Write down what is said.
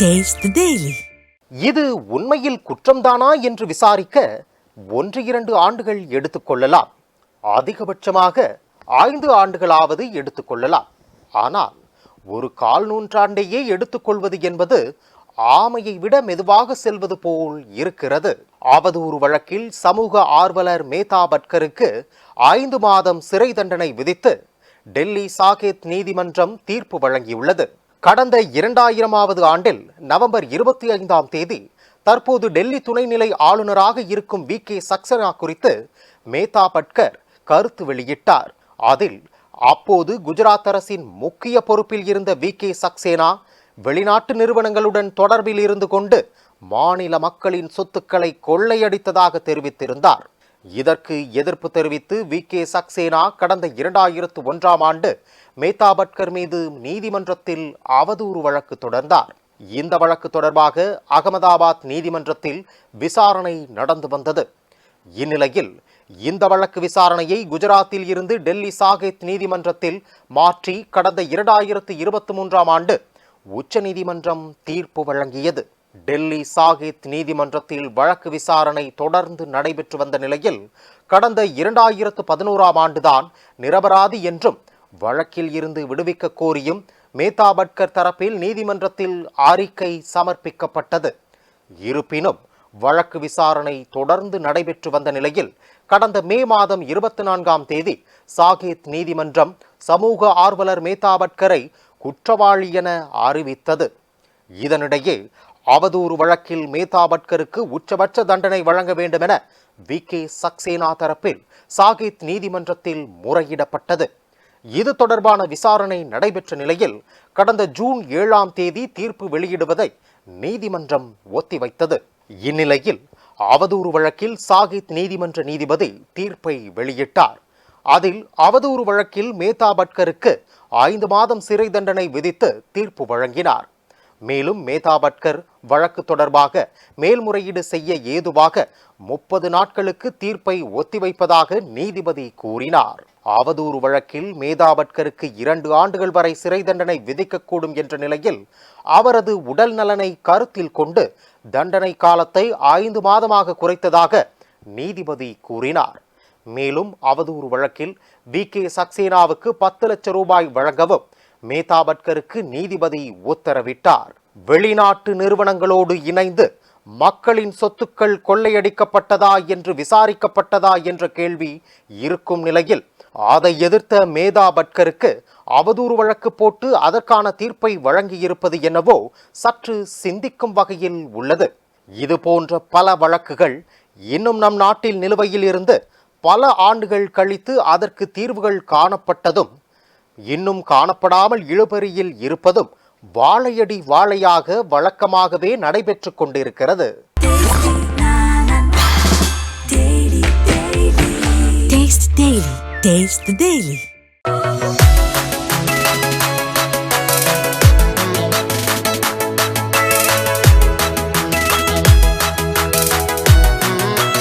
Taste இது உண்மையில் குற்றம்தானா என்று விசாரிக்க ஒன்று இரண்டு ஆண்டுகள் எடுத்துக்கொள்ளலாம் அதிகபட்சமாக ஐந்து ஆண்டுகளாவது எடுத்துக்கொள்ளலாம் ஆனால் ஒரு கால் நூற்றாண்டையே எடுத்துக்கொள்வது என்பது ஆமையை விட மெதுவாக செல்வது போல் இருக்கிறது. அவதூறு வழக்கில் சமூக ஆர்வலர் மேதா பட்கருக்கு ஐந்து மாதம் சிறை தண்டனை விதித்து டெல்லி சாகேத் நீதிமன்றம் தீர்ப்பு வழங்கியுள்ளது. கடந்த இரண்டாயிரமாவது ஆண்டில் நவம்பர் இருபத்தி ஐந்தாம் தேதி தற்போது டெல்லி துணைநிலை ஆளுநராக இருக்கும் வி கே சக்சனா குறித்து மேதா பட்கர் கருத்து வெளியிட்டார். அதில் அப்போது குஜராத் அரசின் முக்கிய பொறுப்பில் இருந்த வி கே சக்சேனா வெளிநாட்டு நிறுவனங்களுடன் தொடர்பில் இருந்து கொண்டு மாநில மக்களின் சொத்துக்களை கொள்ளையடித்ததாக தெரிவித்திருந்தார். இதற்கு எதிர்ப்பு தெரிவித்து வி. கே. சக்சேனா கடந்த இரண்டாயிரத்து ஒன்றாம் ஆண்டு மேதா பட்கர் மீது நீதிமன்றத்தில் அவதூறு வழக்கு தொடர்ந்தார். இந்த வழக்கு தொடர்பாக அகமதாபாத் நீதிமன்றத்தில் விசாரணை நடந்து வந்தது. இந்நிலையில் இந்த வழக்கு விசாரணையை குஜராத்தில் இருந்து டெல்லி சாகேத் நீதிமன்றத்தில் மாற்றி கடந்த இரண்டாயிரத்து இருபத்தி மூன்றாம் ஆண்டு உச்சநீதிமன்றம் தீர்ப்பு வழங்கியது. டெல்லி சாகித் நீதிமன்றத்தில் வழக்கு விசாரணை தொடர்ந்து நடைபெற்று வந்த நிலையில் கடந்த இரண்டாயிரத்து பதினோராம் ஆண்டுதான் நிரபராதி என்றும் வழக்கில் இருந்து விடுவிக்க கோரியும் மேதா பட்கர் தரப்பில் நீதிமன்றத்தில் அறிக்கை சமர்ப்பிக்கப்பட்டது. இருப்பினும் வழக்கு விசாரணை தொடர்ந்து நடைபெற்று வந்த நிலையில் கடந்த மே மாதம் இருபத்தி நான்காம் தேதி சாகித் நீதிமன்றம் சமூக ஆர்வலர் மேதா பட்கரை குற்றவாளி என அறிவித்தது. இதனிடையே அவதூறு வழக்கில் மேதா பட்கருக்கு உச்சபட்ச தண்டனை வழங்க வேண்டும் என வி. கே. சக்சேனா தரப்பில் சாகித் நீதிமன்றத்தில் முறையிடப்பட்டது. இது தொடர்பான விசாரணை நடைபெற்ற நிலையில் கடந்த ஜூன் ஏழாம் தேதி தீர்ப்பு வெளியிடுவதை நீதிமன்றம் ஒத்திவைத்தது. இந்நிலையில் அவதூறு வழக்கில் சாகித் நீதிமன்ற நீதிபதி தீர்ப்பை வெளியிட்டார். அதில் அவதூறு வழக்கில் மேதா பட்கருக்கு ஐந்து மாதம் சிறை தண்டனை விதித்து தீர்ப்பு வழங்கினார். மேலும் மேதா பட்கர் வழக்கு தொடர்பாக மேல்முறையீடு செய்ய ஏதுவாக முப்பது நாட்களுக்கு தீர்ப்பை ஒத்திவைப்பதாக நீதிபதி கூறினார். அவதூறு வழக்கில் மேதா பட்கருக்கு இரண்டு ஆண்டுகள் வரை சிறை தண்டனை விதிக்கக்கூடும் என்ற நிலையில் அவரது உடல் நலனை கருத்தில் கொண்டு தண்டனை காலத்தை ஐந்து மாதமாக குறைத்ததாக நீதிபதி கூறினார். மேலும் அவதூறு வழக்கில் வி கே சக்சேனாவுக்கு பத்து லட்சம் ரூபாய் வழங்கவும் மேதா பட்கருக்கு நீதிபதி உத்தரவிட்டார். வெளிநாட்டு நிறுவனங்களோடு இணைந்து மக்களின் சொத்துக்கள் கொள்ளையடிக்கப்பட்டதா என்று விசாரிக்கப்பட்டதா என்ற கேள்வி இருக்கும் நிலையில் அதை எதிர்த்த மேதா பட்கருக்கு அவதூறு வழக்கு போட்டு அதற்கான தீர்ப்பை வழங்கியிருப்பது என்னவோ சற்று சிந்திக்கும் வகையில் உள்ளது. இது போன்ற பல வழக்குகள் இன்னும் நம் நாட்டில் நிலுவையில் இருந்து பல ஆண்டுகள் கழித்து அதற்கு தீர்வுகள் காணப்பட்டதும் இன்னும் காணப்படாமல் இழுபறியில் இருப்பதும் வாழையடி வாழையாக வழக்கமாகவே நடைபெற்று கொண்டிருக்கிறது. Taste the